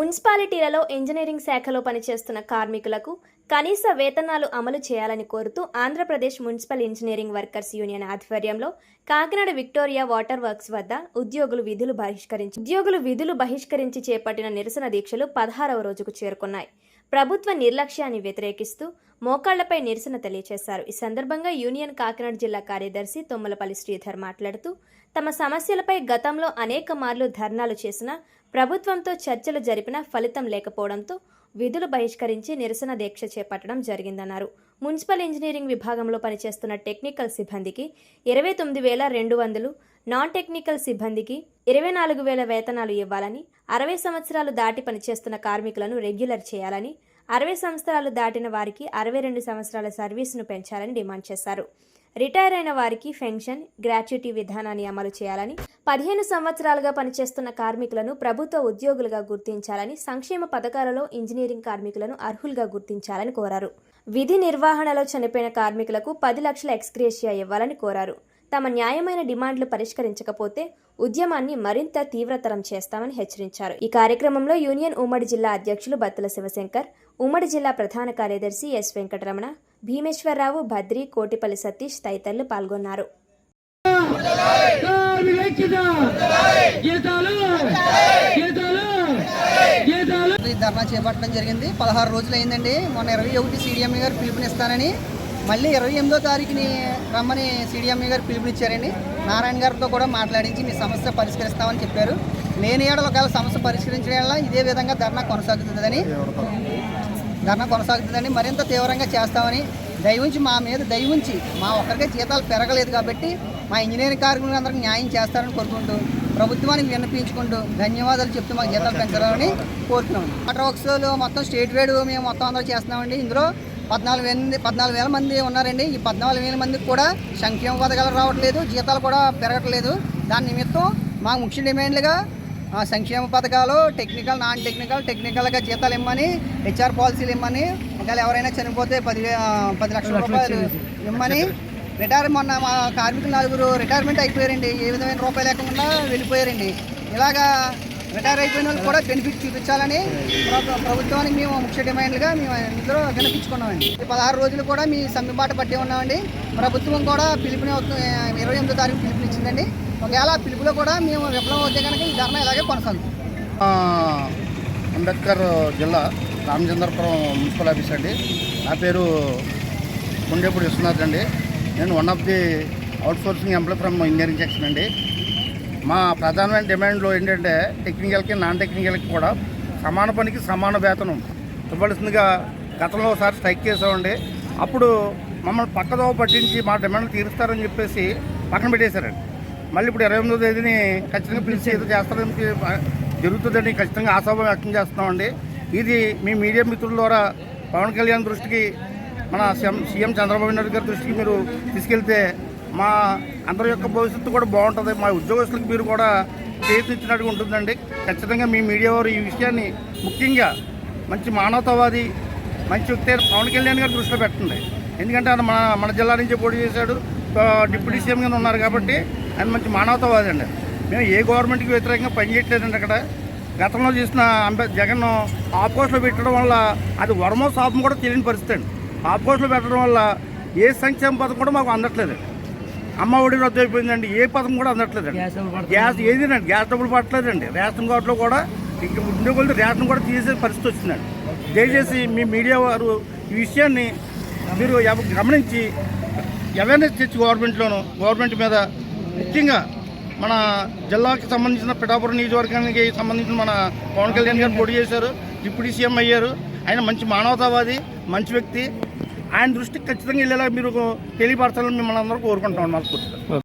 మున్సిపాలిటీలలో engineering శాఖలో పనిచేస్తున్న కార్మికులకు కనీస వేతనాలు అమలు చేయాలని కోరుతూ Andhra Pradesh municipal engineering workers union ఆధ్వర్యంలో కాకినాడ విక్టోరియా వాటర్ వర్క్స్ వద్ద ఉద్యోగులు విధులు బహిష్కరించి ఉద్యోగులు విధులు బహిష్కరించి చేపట్టిన నిరసన దీక్షలు పదహారవ రోజుకు చేరుకున్నాయి. ప్రభుత్వ నిర్లక్ష్యాన్ని వ్యతిరేకిస్తూ మోకాళ్ళపై నిరసన తెలియజేశారు ఈ సందర్భంగా యూనియన్ కాకినాడ జిల్లా కార్యదర్శి తొమ్మలపల్లి శ్రీధర్ మాట్లాడుతూ తమ సమస్యలపై గతంలో అనేక మార్లు ధర్నాలు చేసినా ప్రభుత్వంతో చర్చలు జరిపినా ఫలితం లేకపోవడంతో విధులు బహిష్కరించి నిరసన దీక్ష చేపట్టడం జరిగిందన్నారు. మున్సిపల్ ఇంజనీరింగ్ విభాగంలో పనిచేస్తున్న టెక్నికల్ సిబ్బందికి ఇరవై తొమ్మిది వేల రెండు వందలు నాన్ టెక్నికల్ సిబ్బందికి ఇరవై నాలుగు వేల వేతనాలు ఇవ్వాలని అరవై సంవత్సరాలు దాటి పనిచేస్తున్న కార్మికులను రెగ్యులర్ చేయాలని అరవై సంవత్సరాలు దాటిన వారికి అరవై రెండు సంవత్సరాల సర్వీసును పెంచాలని డిమాండ్ చేశారు. రిటైర్ అయిన వారికి పెన్షన్ గ్రాట్యుటీ విధానాన్ని అమలు చేయాలని పదిహేను సంవత్సరాలుగా పనిచేస్తున్న కార్మికులను ప్రభుత్వ ఉద్యోగులుగా గుర్తించాలని సంక్షేమ పథకాలలో ఇంజనీరింగ్ కార్మికులను అర్హులుగా గుర్తించాలని కోరారు. విధి నిర్వహణలో చనిపోయిన కార్మికులకు పది లక్షల ఎక్స్గ్రేషియా ఇవ్వాలని కోరారు. తమ న్యాయమైన డిమాండ్లు పరిష్కరించకపోతే ఉద్యమాన్ని మరింత తీవ్రతరం చేస్తామని హెచ్చరించారు. ఈ కార్యక్రమంలో యూనియన్ ఉమ్మడి జిల్లా అధ్యక్షులు బత్తుల శివశంకర్ ఉమ్మడి జిల్లా ప్రధాన కార్యదర్శి ఎస్ వెంకటరమణ భీమేశ్వరరావు భద్రి కోటిపల్లి సతీష్ తదితరులు పాల్గొన్నారు. ధర్నా చేపట్టడం జరిగింది. పదహారు రోజులు అయిందండి. మొన్న ఇరవై ఒకటి సీడీఎంఏ గారు పిలుపునిస్తానని. మళ్ళీ ఇరవై ఎనిమిదో తారీఖుని రమ్మని సిడిఎంఏ గారు పిలుపునిచ్చారండి. నారాయణ గారితో కూడా మాట్లాడించి మీ సమస్య పరిష్కరిస్తామని చెప్పారు. లేని ఏడల ఒకవేళ సమస్య పరిష్కరించడం వల్ల ఇదే విధంగా ధర్నా కొనసాగుతుందని ధర్నా కొనసాగుతుందని మరింత తీవ్రంగా చేస్తామని దయవుంచి మా మీద దయవుంచి మా ఒక్కరికే జీతాలు పెరగలేదు కాబట్టి మా ఇంజనీరింగ్ కార్మికులందరికీ న్యాయం చేస్తారని కోరుకుంటూ ప్రభుత్వానికి విన్నపించుకుంటూ ధన్యవాదాలు చెప్తూ మాకు జీతాలు పెంచాలని కోరుతున్నాం. వాటర్ వర్క్స్లో మొత్తం స్టేట్ వైడ్ మేము మొత్తం అందరూ చేస్తున్నామండి. ఇందులో పద్నాలుగు వేల పద్నాలుగు వేల మంది ఉన్నారండి. ఈ పద్నాలుగు వేల మందికి కూడా సంక్షేమ పథకాలు రావట్లేదు జీతాలు కూడా పెరగట్లేదు. దాని నిమిత్తం మా ముఖ్య డిమాండ్లుగా సంక్షేమ పథకాలు టెక్నికల్ నాన్ టెక్నికల్ టెక్నికల్గా జీతాలు ఇమ్మని హెచ్ఆర్ పాలసీలు ఇమ్మని ఒకవేళ ఎవరైనా చనిపోతే పది పది లక్షల రూపాయలు ఇమ్మని రిటైర్ మొన్న మా కార్మికులు నలుగురు రిటైర్మెంట్ అయిపోయారండి. ఏ విధమైన రూపాయలు లేకుండా వెళ్ళిపోయారండి. ఇలాగా రిటైర్ అయిపోయిన వాళ్ళు కూడా బెనిఫిట్ చూపించాలని ప్రభు- ప్రభుత్వానికి మేము ముఖ్య డిమాండ్లుగా మేము ఇందులో వినిపించుకున్నామండి పదహారు రోజులు కూడా మీ సమ్మెబాట పట్టి ఉన్నామండి. ప్రభుత్వం కూడా పిలుపుని ఇరవై ఎనిమిదో తారీఖు పిలుపునిచ్చిందండి. ఒకవేళ పిలుపులో కూడా మేము విఫలం అవుతే కనుక ఈ ధర్నా ఇలాగే కొనసాగుతుంది. అంబేద్కర్ జిల్లా రామచంద్రపురం మున్సిపల్ ఆఫీస్ అండి. నా పేరు కొండేపూడి విశ్వనాథ్ అండి. నేను one of the outsourcing employee from engineering section అండి. మా ప్రధానమైన డిమాండ్లో ఏంటంటే టెక్నికల్కి నాన్ టెక్నికల్కి కూడా సమాన పనికి సమాన వేతనం ఇవ్వాల్సిందిగా గతంలో ఒకసారి స్ట్రైక్ చేసామండి అప్పుడు మమ్మల్ని పక్కదోవ పట్టించి మా డిమాండ్లు తీరుస్తారని చెప్పేసి పక్కన పెట్టేశారండి. మళ్ళీ ఇప్పుడు ఇరవై ఎనిమిదో తేదీని ఖచ్చితంగా పిలిచి ఏదో చేస్తారని జరుగుతుందని ఖచ్చితంగా ఆశాభావం వ్యక్తం చేస్తున్నామండి. ఇది మీ మీడియా మిత్రుల ద్వారా పవన్ కళ్యాణ్ దృష్టికి మన సీఎం సీఎం చంద్రబాబు నాయుడు గారి దృష్టికి మీరు తీసుకెళ్తే మా అందరి యొక్క భవిష్యత్తు కూడా బాగుంటుంది. మా ఉద్యోగస్తులకు మీరు కూడా చేతిచ్చినట్టుగా ఉంటుందండి. ఖచ్చితంగా మీ మీడియా వారు ఈ విషయాన్ని ముఖ్యంగా మంచి మానవతావాది మంచి వ్యక్తి పవన్ కళ్యాణ్ గారి దృష్టిలో పెట్టండి. ఎందుకంటే ఆయన మన మన జిల్లా నుంచి పోటీ చేశాడు. డిప్యూటీ సీఎం కింద ఉన్నారు కాబట్టి ఆయన మంచి మానవతావాది అండి. మేము ఏ గవర్నమెంట్కి వ్యతిరేకంగా పనిచేయట్లేదండి అక్కడ. గతంలో చేసిన అంబే జగన్ కోర్సులో పెట్టడం వల్ల అది వర్మో శాపం కూడా తెలియని పరిస్థితి అండి. ఆఫ్ కోర్సులో పెట్టడం వల్ల ఏ సంక్షేమ పథకం కూడా మాకు అందట్లేదు. అమ్మ ఒడి రద్దు అయిపోయిందండి. ఏ పథకం కూడా అందట్లేదండి. గ్యాస్ ఏదినండి. గ్యాస్ డబ్బులు పట్టలేదండి రేషన్ కార్డులో కూడా ఇంక కొద్ది రేషన్ కూడా తీసే పరిస్థితి వచ్చిందండి. దయచేసి మీ మీడియా వారు ఈ విషయాన్ని మీరు గమనించి అవేర్నెస్ తెచ్చి గవర్నమెంట్లోను గవర్నమెంట్ మీద ముఖ్యంగా మన జిల్లాకి సంబంధించిన పిఠాపురం నియోజకవర్గానికి సంబంధించిన మన పవన్ కళ్యాణ్ గారు పోటీ చేశారు. డిప్యూటీ సీఎం అయ్యారు. ఆయన మంచి మానవతావాది మంచి వ్యక్తి. ఆయన దృష్టికి ఖచ్చితంగా వెళ్ళేలా మీరు తెలియపరచాలని మిమ్మల్ని అందరూ కోరుకుంటున్నాం మనస్ఫూర్తిగా